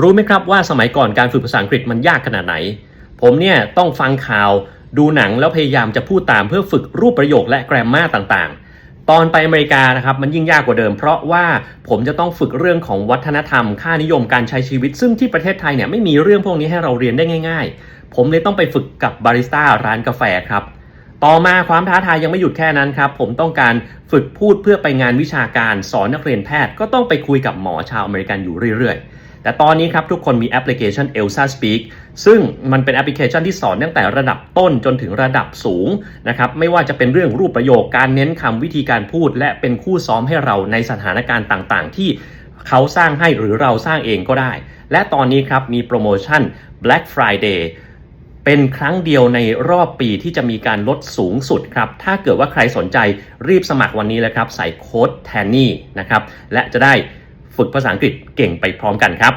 รู้ไหมครับว่าสมัยก่อนการฝึกภาษาอังกฤษมันยากขนาดไหน ผมเนี่ยต้องฟังข่าวดูหนังแล้วพยายามจะพูดตามเพื่อฝึกรูปประโยคและแกรมมาต่างๆ ตอนไปอเมริกานะครับมันยิ่งยากกว่าเดิม เพราะว่าผมจะต้องฝึกเรื่องของวัฒนธรรม ค่านิยมการใช้ชีวิต ซึ่งที่ประเทศไทยเนี่ยไม่มีเรื่องพวกนี้ให้เราเรียนได้ง่าย ๆ ผมเลยต้องไปฝึกกับบาริสต้าร้านกาแฟครับต่อมาความท้าทายยังไม่หยุดแค่นั้นครับ ผมต้องการฝึกพูดเพื่อไปงานวิชาการสอนนักเรียนแพทย์ ก็ต้องไปคุยกับหมอชาวอเมริกันอยู่เรื่อยๆ แต่ตอนนี้ครับทุกคนมีแอปพลิเคชัน Elsa Speak ซึ่งมันเป็นแอปพลิเคชันที่สอนตั้งแต่ระดับต้นจนถึงระดับสูงนะครับไม่ว่าจะเป็นเรื่องรูปประโยคการเน้นคำวิธีการพูด และเป็นคู่ซ้อมให้เราในสถานการณ์ต่างๆ ที่เขาสร้างให้หรือเราสร้างเองก็ได้ และตอนนี้ครับมีโปรโมชั่น Black Friday เป็นครั้งเดียวในรอบปีที่จะมีการลดสูงสุดครับ ถ้าเกิดว่าใครสนใจรีบสมัครวันนี้เลยครับ ใส่โค้ด TANNY นะครับ และจะได้ ฝึกภาษาอังกฤษเก่งไปพร้อมกันครับ